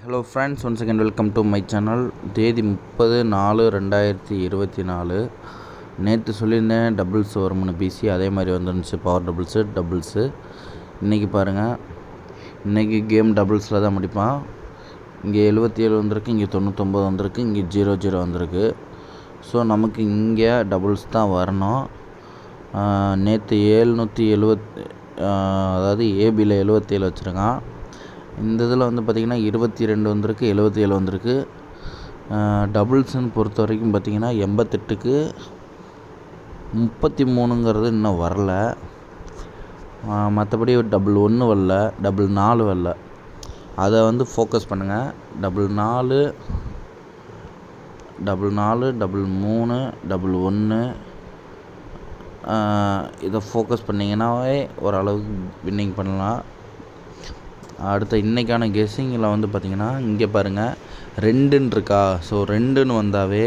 Hello friends one second welcome to my channel தேதி முப்பது நாலு ரெண்டாயிரத்தி இருபத்தி நாலு. நேற்று சொல்லியிருந்தேன் டபுள்ஸ் வரும்னு பிசி அதே மாதிரி வந்துருந்துச்சு பவர் டபுள்ஸு டபுள்ஸு இன்றைக்கி பாருங்கள் இன்றைக்கி கேம் டபுள்ஸில் தான் முடிப்பான். இங்கே எழுபத்தி ஏழு வந்திருக்கு இங்கே தொண்ணூத்தொம்பது வந்திருக்கு இங்கே ஜீரோ ஜீரோ வந்திருக்கு. ஸோ நமக்கு இங்கே டபுள்ஸ் தான் வரணும். நேற்று ஏழ்நூற்றி எழுவத் அதாவது ஏபியில் எழுபத்தேழு வச்சுருக்கான். இந்த இதில் வந்து பார்த்திங்கன்னா இருபத்தி ரெண்டு வந்திருக்கு எழுபத்தி ஏழு வந்திருக்கு டபுள்ஸ்ன்னு பொறுத்த வரைக்கும் பார்த்திங்கன்னா எண்பத்தெட்டுக்கு முப்பத்தி மூணுங்கிறது இன்னும் வரல. மற்றபடி டபுள் ஒன்று வரல டபுள் நாலு வரல. அதை வந்து ஃபோக்கஸ் பண்ணுங்கள் டபுள் நாலு டபுள் நாலு டபுள் மூணு டபுள் ஒன்று. இதை ஃபோக்கஸ் பண்ணிங்கன்னாவே ஓரளவுக்கு வின்னிங் பண்ணலாம். அடுத்த இன்றைக்கான கெஸ்ஸிங்கில் வந்து பார்த்திங்கன்னா இங்கே பாருங்கள் ரெண்டுன்னு இருக்கா ஸோ ரெண்டுன்னு வந்தாவே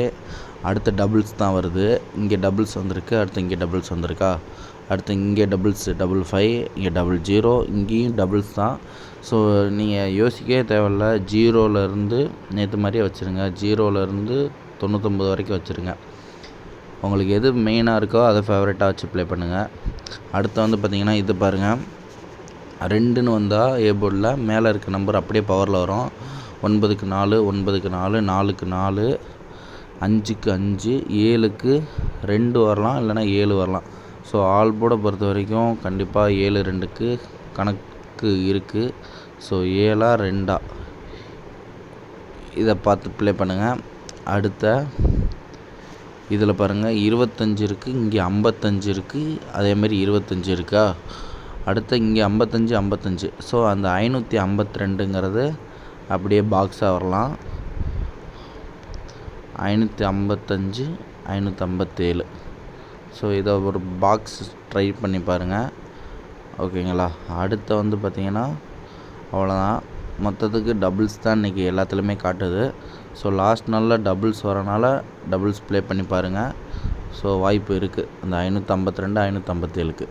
அடுத்த டபுள்ஸ் தான் வருது. இங்கே டபுள்ஸ் வந்திருக்கு அடுத்து இங்கே டபுள்ஸ் வந்திருக்கா? அடுத்து இங்கே டபுள்ஸ் டபுள் ஃபைவ் இங்கே டபுள் ஜீரோ இங்கேயும் டபுள்ஸ் தான். ஸோ நீங்கள் யோசிக்கவே தேவையில்ல. ஜீரோலேருந்து நேற்று மாதிரியே வச்சுருங்க. ஜீரோலேருந்து தொண்ணூத்தொம்பது வரைக்கும் வச்சுருங்க. உங்களுக்கு எது மெயினாக இருக்கோ அதை ஃபேவரட்டாக வச்சு ப்ளே பண்ணுங்கள் அடுத்து வந்து பார்த்திங்கன்னா இது பாருங்கள் ரெண்டுன்னு வந்தால் ஏ போர்டில் மேலே இருக்க நம்பர் அப்படியே பவரில் வரும். ஒன்பதுக்கு நாலு ஒன்பதுக்கு நாலு நாலுக்கு நாலு அஞ்சுக்கு அஞ்சு ஏழுக்கு ரெண்டு வரலாம் இல்லைனா ஏழு வரலாம். ஸோ ஆல் போர்டை பொறுத்த வரைக்கும் கண்டிப்பாக ஏழு ரெண்டுக்கு கணக்கு இருக்குது ஸோ ஏழா ரெண்டா? இதை பார்த்து ப்ளே பண்ணுங்கள் அடுத்த இதில் பாருங்கள் இருபத்தஞ்சி இருக்குது இங்கே ஐம்பத்தஞ்சு இருக்குது அதேமாரி இருபத்தஞ்சி இருக்கா? அடுத்து இங்கே ஐம்பத்தஞ்சு ஐம்பத்தஞ்சு. ஸோ அந்த ஐநூற்றி ஐம்பத்தி ரெண்டுங்கிறது அப்படியே பாக்ஸாக வரலாம். ஐநூற்றி ஐம்பத்தஞ்சு ஐநூற்றி ஐம்பத்தேழு. ஸோ இதை ஒரு பாக்ஸ் ட்ரை பண்ணி பாருங்கள் ஓகேங்களா? அடுத்து வந்து பார்த்திங்கன்னா அவ்வளோதான் மொத்தத்துக்கு டபுள்ஸ் தான் இன்றைக்கி எல்லாத்துலேயுமே காட்டுது. ஸோ லாஸ்ட் நாளில் டபுள்ஸ் வரனால டபுள்ஸ் ப்ளே பண்ணி பாருங்கள் ஸோ வாய்ப்பு இருக்குது அந்த ஐநூற்றம்பத்தி ரெண்டு ஐநூற்றம்பத்தேழுக்கு